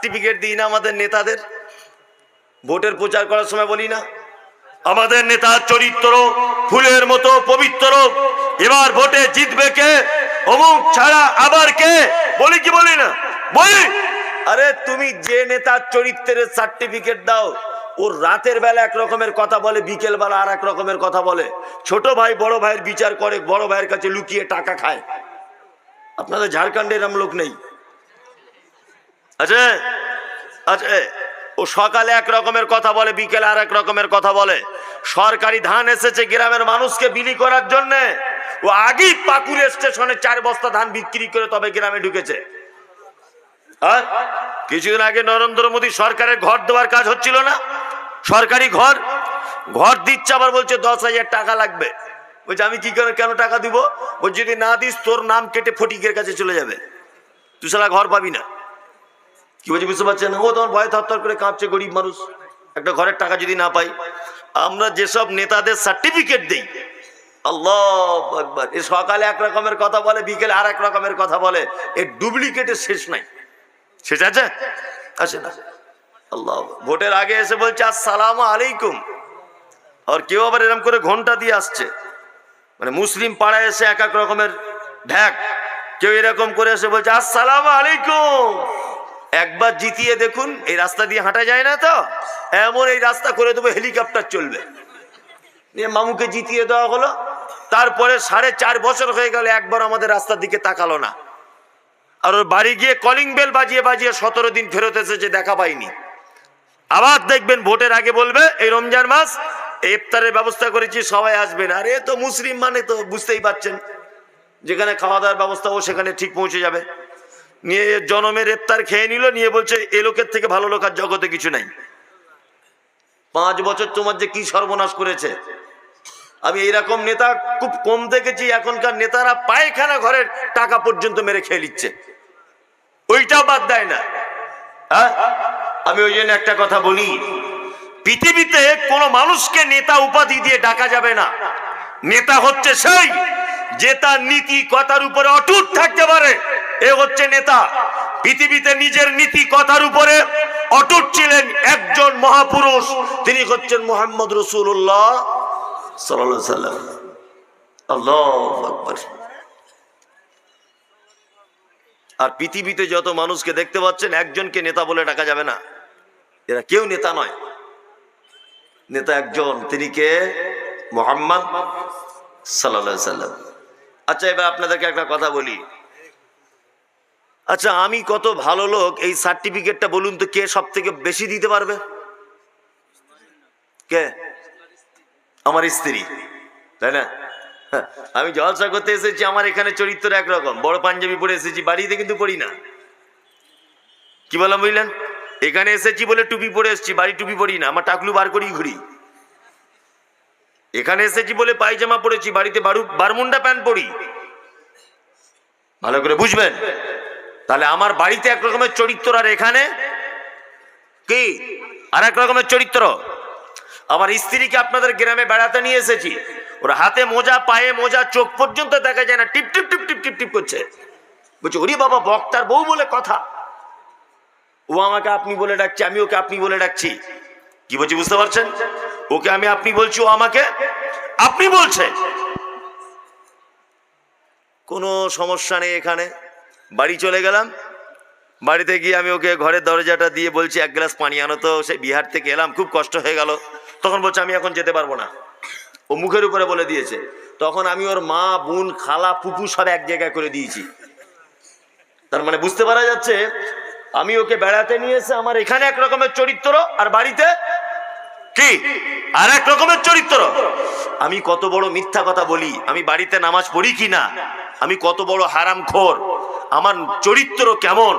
Certificate দিই না আমাদের নেতাদের। ভোটের প্রচার করার সময় বলি না। আমাদের নেতার চরিত্র, ফুলের মতো পবিত্র। এবার ভোটে জিতবে কে? অমুক ছাড়া আবার কে? বলি কি বলি না? বলি! আরে তুমি যে নেতার চরিত্রের সার্টিফিকেট দাও ওর রাতের বেলা এক রকমের কথা বলে, বিকেল বেলা আর এক রকমের কথা বলে। ছোট ভাই বড় ভাইয়ের বিচার করে, বড় ভাইয়ের কাছে লুকিয়ে টাকা খায়। আপনাদের ঝাড়খণ্ডে এরম লোক নেই। আচ্ছা আচ্ছা ও সকালে এক রকমের কথা বলে, বিকেলে আর এক রকমের কথা বলে। সরকারি ধান এসেছে গ্রামের মানুষকে বিলি করার জন্য। ও আগেই পাকুর স্টেশনে চার বস্তা ধান বিক্রি করে তবে গ্রামে ঢুকেছে। আর কিছুদিন আগে নরেন্দ্র মোদী সরকারের ঘর দেওয়ার কাজ হচ্ছিল না? সরকারি ঘর? ঘর দিচ্ছে আবার বলছে, দশ হাজার টাকা লাগবে। বলছে, আমি কি করে কেন টাকা দিব? বলছে, যদি না দিস, তোর নাম কেটে ফটিকের কাছে চলে যাবে। তুই সালা ঘর পাবি না। কি বলছি বুঝতে পারছেন? ও তোমার ভয়ে থরথর করে কাঁপছে, গরিব মানুষ। একটা ঘরের টাকা যদি না পাই, আমরা যেসব নেতাদের সার্টিফিকেট দেই, আল্লাহ আকবার, এ সকালে এক রকমের কথা বলে, বিকেলে আর এক রকমের কথা বলে, এর ডুপ্লিকেটের শেষ নাই। শেষ আছে? আছে না। আল্লাহ ভোটের আগে এসে বলছে, আসসালাম আলাইকুম। আর কেউ আবার এরকম করে ঘণ্টা দিয়ে আসছে। মানে মুসলিম পাড়ায় এসে এক এক রকমের ঢ্যাক, কেউ এরকম করে এসে বলছে, আসসালাম আলাইকুম। একবার জিতিয়ে দেখুন, এই রাস্তা দিয়ে হাঁটা যায় না তো? এমন এই রাস্তা করে দেবো হেলিকপ্টার চলবে। নিয়ে মামুকে জিতিয়ে দেওয়া হলো। তারপরে সাড়ে চার বছর হয়ে গেল একবার আমাদের রাস্তার দিকে তাকালো না। আর ওর বাড়ি গিয়ে কলিং বেল বাজিয়ে বাজিয়ে সতেরো দিন ফেরত এসেছে, দেখা পাইনি। আবার দেখবেন ভোটের আগে বলবে, এই রমজান মাস, ইফতারের ব্যবস্থা করেছি, সবাই আসবেন আর এ তো মুসলিম মানে তো, বুঝতেই পারছেন। যেখানে খাওয়া দাওয়ার ব্যবস্থা ও সেখানে ঠিক পৌঁছে যাবে। নিয়ে জনমের ইফতার খেয়ে নিল, নিয়ে বলছে, এ লোকের থেকে ভালো লোক আর জগতে কিছু নাই। পাঁচ বছর তোমার যে কি সর্বনাশ করেছে। আমি এইরকম নেতা খুব কম দেখেছি, এখনকার নেতারা পায়খানা ঘরের টাকা পর্যন্ত মেরে খেয়ে নিচ্ছে। ওইটাও বাদ দেয় না। হ্যাঁ? আমি ওই জন্য একটা কথা বলি, পৃথিবীতে কোনো মানুষকে নেতা উপাধি দিয়ে ডাকা যাবে না। নেতা হচ্ছে সেই যে তার নীতি কথার উপরে অটুট থাকতে পারে, এ হচ্ছে নেতা। পৃথিবীতে নিজের নীতি কথার উপরে অটুট ছিলেন একজন মহাপুরুষ, তিনি হচ্ছেন মোহাম্মদ রসুল্লাহ আল্লাহ আর পৃথিবীতে যত মানুষকে দেখতে পাচ্ছেন, একজনকে নেতা বলে ডাকা যাবে না। এরা কেউ নেতা নয়। নেতা একজন, তিনি কে? মোহাম্মদ সাল্লা সাল্লাম আচ্ছা এবার আপনাদেরকে একটা কথা বলি। আচ্ছা আমি কত ভালো লোক এই সার্টিফিকেটটা বলুন তো কে সব থেকে বেশি দিতে পারবে? কে? আমার স্ত্রী তাই না? হ্যাঁ, আমি জলসা করতে এসেছি আমার এখানে চরিত্র একরকম। বড় পাঞ্জাবি পরে এসেছি বাড়িতে কিন্তু পড়ি না। কি বললাম বুঝলেন? এখানে এসেছি বলে টুপি পরে এসেছি বাড়ি টুপি পরি না আমার টাকলু বার করেই ঘুরি। এখানে এসেছি বলে পায়জামা পরেছি, বাড়িতে বারু বারমুন্ডা প্যান্ট পরি। ভালো করে বুঝবেন? তাহলে আমার বাড়িতে এক রকমের চরিত্র, আর এখানে? কি? আর এক রকমের চরিত্র? আমার স্ত্রীকে আপনাদের গ্রামে বেড়াতে নিয়ে এসেছি। ওর হাতে মোজা, পায়ে মোজা, চোখ পর্যন্ত দেখা যায় না। টিপ টিপ টিপ টিপ টিপ টিপ করছে। বলছে, ওরে বাবা, বক্তার বউ বলে কথা। ও আমাকে আপনি বলে ডাকছে, আমি ওকে আপনি বলে ডাকছি। কি বলছি, বুঝতে পারছেন? ওকে আমি আপনি বলছি, ও আমাকে? আপনি বলছে কোনো সমস্যা নেই এখানে। বাড়ি চলে গেলাম। বাড়িতে গিয়ে আমি ওকে ঘরের দরজাটা দিয়ে বলছি, এক গ্লাস পানি আনো তো সেই বিহার থেকে এলাম, খুব কষ্ট হয়ে গেল। তখন বলছে, আমি এখন যেতে পারব না। ও মুখের উপরে বলে দিয়েছে। তখন আমি ওর মা, বোন, খালা পুপু সব এক জায়গায় করে দিয়েছি। তার মানে বুঝতে পারা যাচ্ছে, আমি ওকে বেড়াতে নিয়ে এসে আমার এখানে এক রকমের চরিত্র আর বাড়িতে কি? আর এক রকমের চরিত্র। আমি কত বড় মিথ্যা কথা বলি, আমি বাড়িতে নামাজ পড়ি কি না? আমি কত বড় হারাম খোর। আমার চরিত্র কেমন?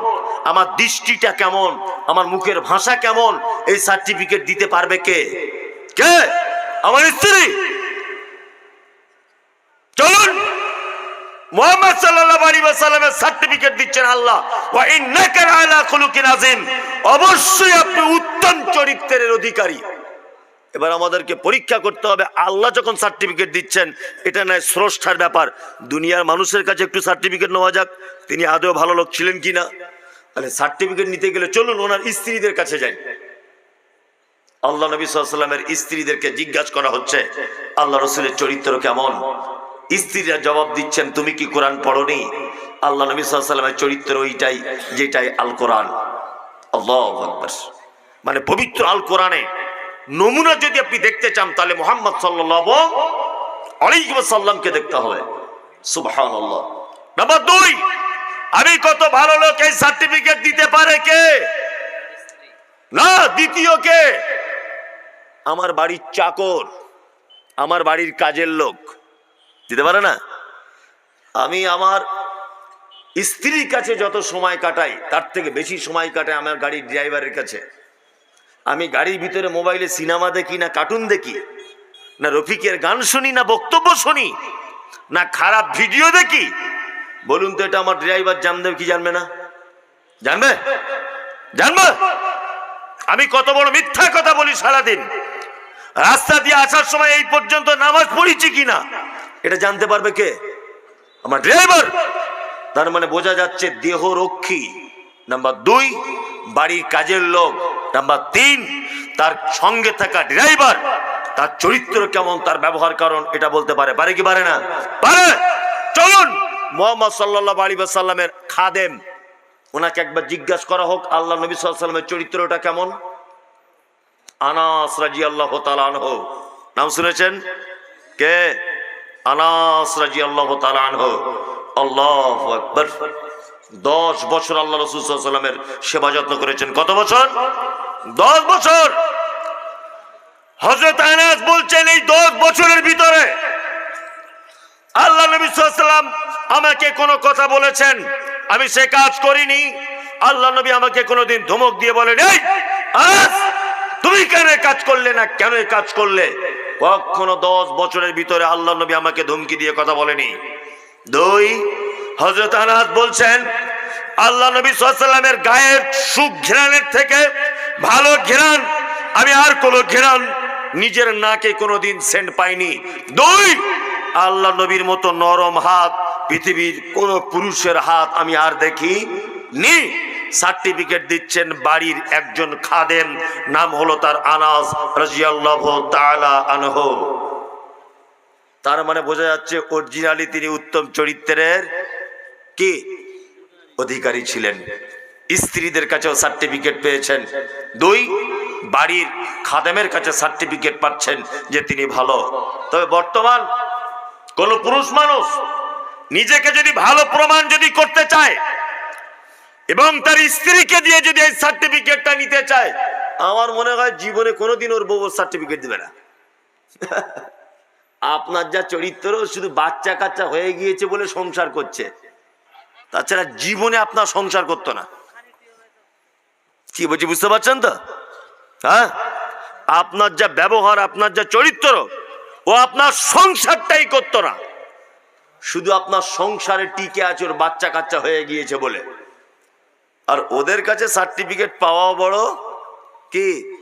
আমার দৃষ্টিটা কেমন? আমার মুখের ভাষা কেমন? এই সার্টিফিকেট দিতে পারবে কে? কে? আমার স্ত্রী। চলুন। মোহাম্মদ সাল্লাল্লাহু আলাইহি ওয়াসাল্লামের সার্টিফিকেট দিচ্ছেন আল্লাহ। ওয়া ইন্নাকা আলা খুলুকিন আযীম। অবশ্যই আপনি উত্তম চরিত্রের অধিকারী। এবার আমাদেরকে পরীক্ষা করতে হবে। আল্লাহ যখন সার্টিফিকেট দিচ্ছেন, এটা নয় স্রষ্টার ব্যাপার। দুনিয়ার মানুষের কাছে একটু সার্টিফিকেট নেওয়া যাক, তিনি আদৌ ভালো লোক ছিলেন কিনা? তাহলে সার্টিফিকেট নিতে গেলে চলুন ওনার স্ত্রীদের কাছে যাই। আল্লাহ নবী সাল্লামের স্ত্রীদেরকে জিজ্ঞাসা করা হচ্ছে, আল্লাহ রসুলের চরিত্র কেমন? স্ত্রীরা জবাব দিচ্ছেন, তুমি কি কোরআন পড়নি? আল্লাহ নবী সাল্লামের চরিত্র ওইটাই, যেটাই আল কোরআন আল্লাহ মানে পবিত্র আল কোরআনে নমুনা যদি আপনি দেখতে চান, তাহলে মোহাম্মদ সাল্লাহ সাল্লামকে দেখতে হবে। সুবহান নাম্বার দুই, আমি কত ভালো লোক, এই সার্টিফিকেট দিতে পারে কে? না, দ্বিতীয় কে? আমার বাড়ির চাকর, আমার বাড়ির কাজের লোক। দিতে পারে না? আমি আমার স্ত্রীর কাছে যত সময় কাটাই, তার থেকে বেশি সময় কাটাই আমার গাড়ির ড্রাইভারের কাছে। আমি গাড়ির ভিতরে মোবাইলে সিনেমা দেখি না কার্টুন দেখি, না রফিকের গান শুনি, না বক্তব্য শুনি, না খারাপ ভিডিও দেখি। বলুন তো এটা আমার ড্রাইভার জানবে কি জানবে না? জানবে? জানবে? আমি কত বড় মিথ্যা কথা বলি সারাদিন। রাস্তা দিয়ে আসার সময় এই পর্যন্ত নামাজ পড়েছি কিনা? এটা জানতে পারবে কে? আমার ড্রাইভার তার মানে বোঝা যাচ্ছে দেহ রক্ষী নাম্বার দুই, বাড়ির কাজের লোক। নাম্বার তিন, তার সঙ্গে থাকা ড্রাইভার তার চরিত্র কেমন, তার ব্যবহার কারণ, এটা বলতে পারে। পারে কি পারে না? পারে! চলুন! মোহাম্মদ সাল্লাহ আলী সাল্লামের খাদেম ওনাকে একবার জিজ্ঞাসা করা হোক, আল্লাহ নবী সাল্লামের চরিত্রটা কেমন? আনাস রাজি আল্লাহ তালানহ নাম শুনেছেন? কে? আনাস রাজি আল্লাহ তালানহ আল্লাহ আকবর। দশ বছর আল্লাহ রসুল সাল্লামের সেবা যত্ন করেছেন। কত বছর? দশ বছর। হজরত আনাস বলছেন এই দশ বছরের ভিতরে আল্লাহ নবী সাল্লাম আমাকে কোনো কথা বলেছেন। আমি সে কাজ করিনি। আল্লাহ নবী আমাকে কোনোদিন ধমক দিয়ে বলেন এই আনাস, তুমি কেন কাজ করলে না? কেন কাজ করলে? কখনো দশ বছরের ভিতরে আল্লাহ নবী আমাকে ধমকি দিয়ে কথা বলেনি। দুই হজরত আনাস বলছেন, আল্লাহ নবী সাল্লামের গায়ের সুখ ঘেরানের থেকে ভালো ঘেরান আমি আর কোনো ঘেরান নিজের নাকে কোনোদিন সেন্ট পাইনি। দুই, আল্লাহ নবীর মতো নরম হাত, পৃথিবীর কোন পুরুষের হাত আমি আর দেখি নি সার্টিফিকেট দিচ্ছেন বাড়ির একজন খাদেম, নাম হলো তার আনাস রাজিয়াল্লাহ আনহু। তার মানে বোঝা যাচ্ছে অরিজিনালি তিনি উত্তম চরিত্রের কি অধিকারী ছিলেন? স্ত্রীদের কাছেও সার্টিফিকেট পেয়েছেন। দুই, বাড়ির খাদেমের কাছে সার্টিফিকেট পাচ্ছেন যে তিনি ভালো। তবে বর্তমান কোন পুরুষ মানুষ নিজেকে যদি ভালো প্রমাণ যদি করতে চায় এবং তার স্ত্রীকে দিয়ে যদি এই সার্টিফিকেটটা নিতে চায়, আমার মনে হয় জীবনে কোনোদিন ওর বউ সার্টিফিকেট দিবে না। আপনার যা চরিত্র, শুধু বাচ্চা কাচ্চা হয়ে গিয়েছে বলে সংসার করছে। তাছাড়া জীবনে আপনার সংসার করতো না। কি বলছি, বুঝতে পারছেন তো? হ্যাঁ? আপনার যা ব্যবহার, আপনার যা চরিত্র, ও আপনার সংসারটাই করতো না। শুধু আপনার সংসারে টিকে আছে, ওর বাচ্চা কাচ্চা হয়ে গিয়েছে বলে। আর ওদের কাছে সার্টিফিকেট পাওয়া বড় কি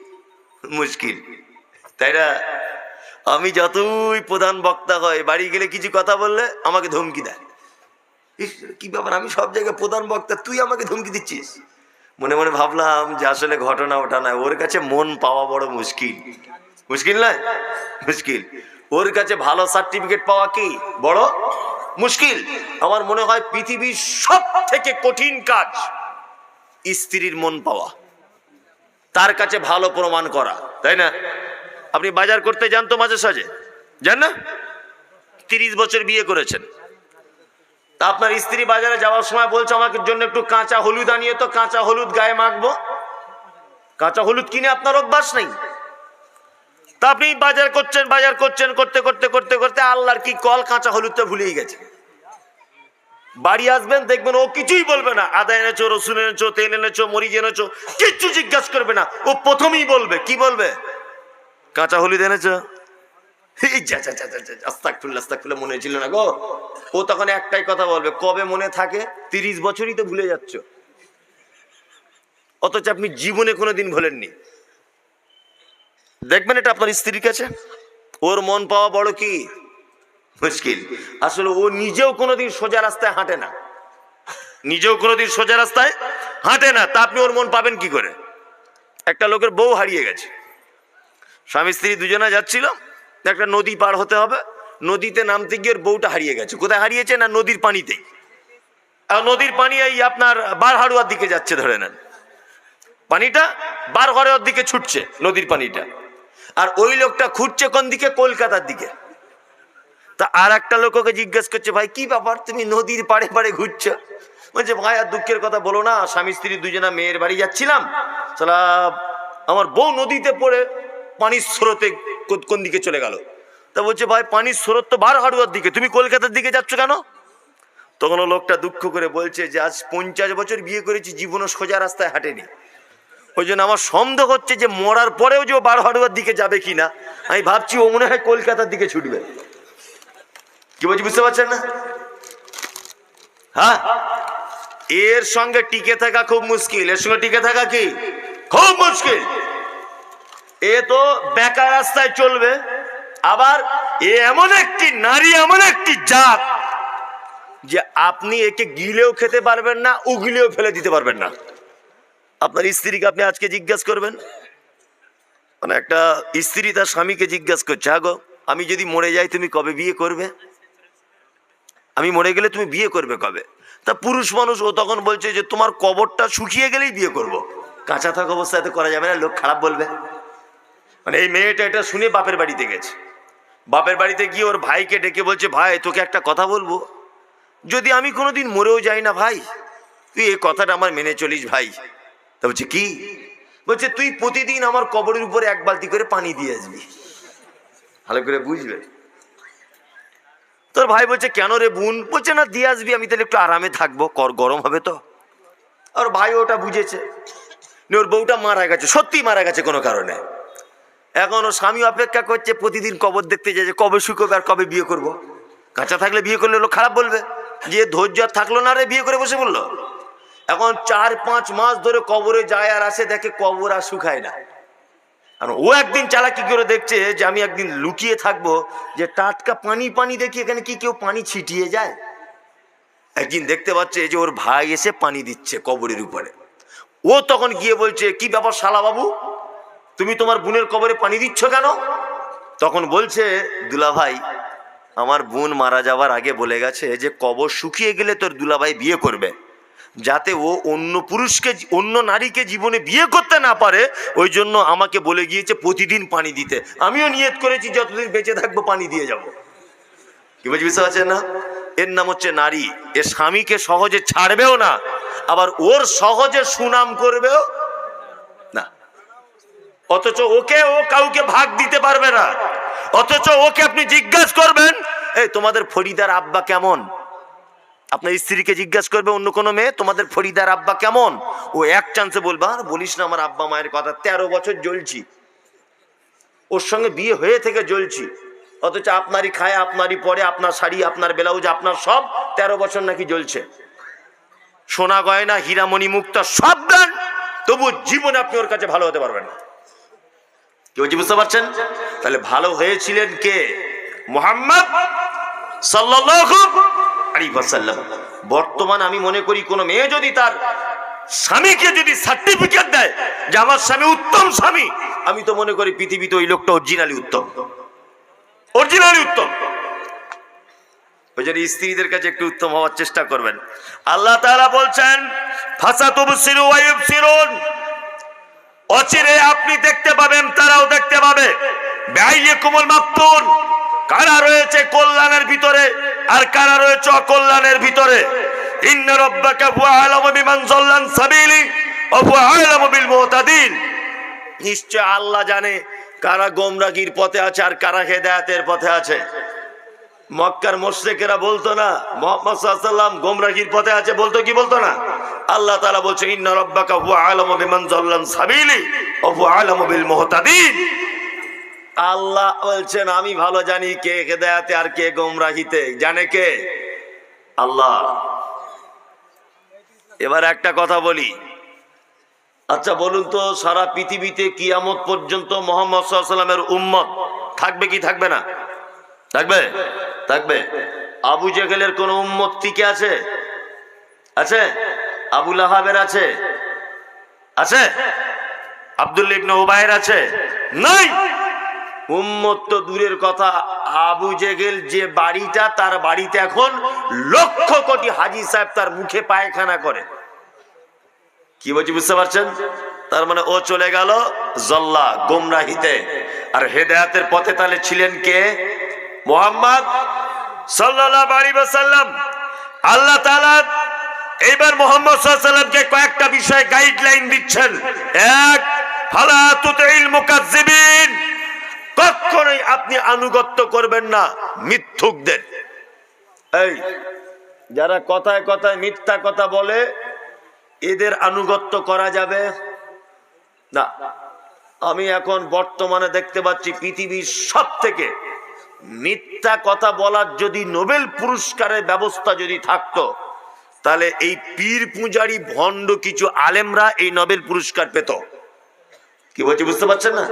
মুশকিল। তাই না? আমি যতই প্রধান বক্তা হয় বাড়ি গেলে কিছু কথা বললে আমাকে ধমকি দেয়। কি ব্যাপার? আমি সব জায়গায় প্রধান বক্তা, তুই আমাকে ধমকি দিচ্ছিস? মনে মনে ভাবলাম যে আসলে ঘটনা ওটা নয়। ওর কাছে মন পাওয়া বড় মুশকিল। মুশকিল নয়? মুশকিল। ওর কাছে ভালো সার্টিফিকেট পাওয়া কি বড় মুশকিল? আমার মনে হয় পৃথিবীর সব থেকে কঠিন কাজ স্ত্রীর মন পাওয়া। তার কাছে ভালো প্রমাণ করা, তাই না? আপনি বাজার করতে যান তো মাঝে সাজে যান না? তিরিশ বছর বিয়ে করেছেন। তা আপনার স্ত্রী বাজারে যাওয়ার সময় বলছে, আমাকে জন্য একটু কাঁচা হলুদ আনিয়ে তো কাঁচা হলুদ গায়ে মাখবো। কাঁচা হলুদ কিনে আপনার অভ্যাস নেই। তা আপনি বাজার করছেন বাজার করছেন, করতে করতে করতে করতে আল্লাহর কি কল কাঁচা হলুদটা ভুলেই গেছে। বাড়ি আসবেন, দেখবেন ও কিছুই বলবে না। আদা এনেছো, রসুন এনেছো, তেল এনেছো, মরিচ এনেছো, কিচ্ছু জিজ্ঞাসা করবে না। ও প্রথমেই বলবে। কি বলবে? কাঁচা হলুদ এনেছো? মনে ছিল না গো। ও তখন একটাই কথা বলবে, কবে মনে থাকে? তিরিশ বছরই তো ভুলে যাচ্ছ। অথচ আপনি জীবনে কোনোদিন ভুলেননি। দেখবেন এটা আপনার স্ত্রীর কাছে? ওর মন পাওয়া বড় কি? মুশকিল। আসলে ও নিজেও কোনোদিন সোজা রাস্তায় হাঁটে না। নিজেও কোনোদিন সোজা রাস্তায় হাঁটে না। তা আপনি ওর মন পাবেন কি করে? একটা লোকের বউ হারিয়ে গেছে। স্বামী স্ত্রী দুজনে যাচ্ছিল। একটা নদী পার হতে হবে, নদীতে নামতে গিয়ে বউটা হারিয়ে গেছে। কোথায় হারিয়েছে না নদীর পানিতেই? নদীর পানি এই আপনার বার বারহাড়ুয়ার দিকে যাচ্ছে, ধরে নেন। পানিটা বার বারহাড়ুয়ার দিকে ছুটছে, নদীর পানিটা। আর ওই লোকটা খুঁজছে কোন দিকে? কলকাতার দিকে। তা আর একটা লোককে জিজ্ঞেস করছে, ভাই, কি ব্যাপার? তুমি নদীর পাড়ে পাড়ে ঘুরছো? বলছে, ভাই, আর দুঃখের কথা বলো না, স্বামী স্ত্রী দুজনা মেয়ের বাড়ি যাচ্ছিলাম। আমার বউ নদীতে পড়ে পানির স্রোতে কোন দিকে চলে গেল? তা বলছে, ভাই, পানির স্রোত তো বার হাড়ুয়ার দিকে। তুমি কলকাতার দিকে যাচ্ছ কেন? তখন লোকটা দুঃখ করে বলছে যে, আজ পঞ্চাশ বছর বিয়ে করেছি, জীবনও সোজা রাস্তায় হাঁটেনি। ওই জন্য আমার সন্দেহ হচ্ছে যে, মরার পরেও যে বার হাড়ুয়ার দিকে যাবে কিনা আমি ভাবছি ও মনে হয় কলকাতার দিকে ছুটবে। কি বলছি, বুঝতে পারছেন না? হ্যাঁ? এর সঙ্গে টিকে থাকা খুব মুশকিল। এর সঙ্গে টিকে থাকা কি? খুব মুশকিল। এ তো বেকার রাস্তায় চলবে। আবার এ এমন একটি নারী, এমন একটি জাত যে আপনি একে গিলেও খেতে পারবেন না, উগিলেও ফেলে দিতে পারবেন না। আপনার স্ত্রীকে আপনি আজকে জিজ্ঞাসা করবেন? মানে একটা স্ত্রী তার স্বামীকে জিজ্ঞাসা করছে হ্যাঁ গো আমি যদি মরে যাই, তুমি কবে বিয়ে করবে? আমি মরে গেলে তুমি বিয়ে করবে কবে? তা পুরুষ মানুষ ও তখন বলছে যে, তোমার কবরটা শুকিয়ে গেলেই বিয়ে করব। কাঁচা থাকা অবস্থায় তো করা যাবে না, লোক খারাপ বলবে। মানে এই মেয়েটা এটা শুনে বাপের বাড়িতে গেছে। বাপের বাড়িতে গিয়ে ওর ভাইকে ডেকে বলছে, ভাই, তোকে একটা কথা বলব। যদি আমি কোনোদিন মরেও যাই না ভাই, তুই এই কথাটা আমার মেনে চলিস ভাই। তা বলছে, কি? বলছে, তুই প্রতিদিন আমার কবরের উপরে এক বালতি করে পানি দিয়ে আসবি। ভালো করে বুঝবে তোর ভাই বলছে, কেন রে বোন? বলছে, না, দিয়ে আসবি, আমি তাহলে একটু আরামে থাকব, কর, গরম হবে তো। আর ভাই ওটা বুঝেছে। ওর বউটা মারা গেছে সত্যি মারা গেছে কোনো কারণে। এখন ও স্বামী অপেক্ষা করছে, প্রতিদিন কবর দেখতে যায় যে কবে শুকোবে আর কবে বিয়ে করব। কাঁচা থাকলে বিয়ে করলে লোক খারাপ বলবে। যে ধৈর্য আর থাকল না রে, বিয়ে করে বসে বলল এখন চার পাঁচ মাস ধরে কবরে যায় আর আসে, দেখে কবর আর শুকায় না। আর ও একদিন চালাকি করে দেখছে যে আমি একদিন লুকিয়ে থাকব, যে টাটকা পানি পানি দেখি এখানে কি কেউ পানি ছিটিয়ে যায়। একদিন দেখতে পাচ্ছে যে ওর ভাই এসে পানি দিচ্ছে কবরের উপরে। ও তখন গিয়ে বলছে, কি ব্যাপার শালা বাবু? তুমি তোমার বোনের কবরে পানি দিচ্ছ কেন? তখন বলছে দুলা ভাই আমার বোন মারা যাওয়ার আগে বলে গেছে যে কবর শুকিয়ে গেলে তোর দুলাভাই বিয়ে করবে। যাতে ও অন্য পুরুষকে, অন্য নারীকে জীবনে বিয়ে করতে না পারে, ওই জন্য আমাকে বলে গিয়েছে প্রতিদিন পানি দিতে। আমিও নিয়ত করেছি, যতদিন বেঁচে থাকব পানি দিয়ে যাব। কি বলছি বুঝতে পারছেন না? এর নাম হচ্ছে নারী। এ স্বামীকে সহজে ছাড়বেও না, আবার ওর সহজে সুনাম করবেও অথচ ওকে ও কাউকে ভাগ দিতে পারবে না। অথচ ওকে আপনি জিজ্ঞাসা করবেন, এই, তোমাদের ফরিদার আব্বা কেমন? আপনার স্ত্রীকে জিজ্ঞাসা করবে, অন্য কোনো মেয়ে? তোমাদের ফরিদার আব্বা কেমন? ও এক চান্সে বলবে, আর বলিস না, আমার আব্বা মায়ের কথা, তেরো বছর জ্বলছি। ওর সঙ্গে বিয়ে হয়ে থেকে জ্বলছি। অথচ আপনারই খায়, আপনারই পরে, আপনার শাড়ি, আপনার ব্লাউজ, আপনার সব তেরো বছর নাকি জ্বলছে। সোনা গয়না, হীরামণি মুক্তা সব দেন তবু জীবনে আপনি ওর কাছে ভালো হতে পারবেন না। কেউ কি বুঝতে পারছেন? তাহলে ভালো হয়েছিলেন কে? মোহাম্মদ বর্তমান আমি মনে করি কোনো মেয়ে যদি তার স্বামীকে যদি সার্টিফিকেট দেয় যে আমার স্বামী উত্তম স্বামী, আমি তো মনে করি পৃথিবীতে ওই লোকটা অরিজিনালি উত্তম। অরিজিনালি উত্তম। ওই স্ত্রীদের কাছে একটু উত্তম হওয়ার চেষ্টা করবেন। আল্লাহ বলছেন ফাসা তুবসিরু ওয়া ইউবসিরুন। অচিরে আপনি দেখতে পাবেন, তারাও দেখতে পাবে। ব্যয়ে কোমল মাপ্তুন। কারা রয়েছে কল্যাণের ভিতরে আর কারা রয়েছে অকল্যাণের ভিতরে? বিমান সাবিলি নিশ্চয় আল্লাহ জানে কারা গোমরাগির পথে আছে আর কারা হেদায়েতের পথে আছে। মক্কার মোশরেকেরা বলতো না, মোহাম্মদ গোমরাহির পথে আছে বলতো কি বলতো না? আল্লাহ তাআলা বলছে, ইন্না রাব্বাকা যাল্লান সাবিলি আল্লাহ বলছেন, আমি ভালো জানি কে হেদায়েতে আর কে গোমরাহিতে। জানে কে? আল্লাহ। এবার একটা কথা বলি। আচ্ছা বলুন তো, সারা পৃথিবীতে কিয়ামত পর্যন্ত মোহাম্মদ সাল্লামের উম্মত থাকবে কি থাকবে না? থাকবে? থাকবে? আবু জেহেলের কোন উম্মত টিকে আছে? আছে? আবু লাহাবের আছে? আছে? আব্দুল ইবনে উবায়ের আছে? নাই! উম্মত তো দূরের কথা। আবু জেগেল যে বাড়িটা, তার বাড়িতে এখন লক্ষ কোটি হাজি সাহেব তার মুখে পায়খানা করে। কি বলছি বুঝতে পারছেন? তার মানে ও চলে গেল জল্লা, গোমরাহিতে। আর হেদায়াতের পথে তাহলে ছিলেন কে? মোহাম্মদ সাল্লাল্লাহু আলাইহি ওয়াসাল্লাম, আল্লাহ তাআলা এইবার মোহাম্মদ আলাইহি কয়েকটা বিষয়ে গাইডলাইন দিচ্ছেন। এক মুকাজ্জিবিন, কখনোই আপনি আনুগত্য করবেন না, মিথ্যুকদের। এই, যারা কথায় কথায় মিথ্যা কথা বলে, এদের আনুগত্য করা যাবে? না। আমি এখন বর্তমানে দেখতে পাচ্ছি পৃথিবীর সব থেকে মিথ্যা কথা বলার যদি নোবেল পুরস্কারের ব্যবস্থা যদি থাকতো, তাহলে এই পীর পূজারি ভণ্ড কিছু আলেমরা এই নোবেল পুরস্কার পেত। কি বলছি বুঝতে পারছেন না?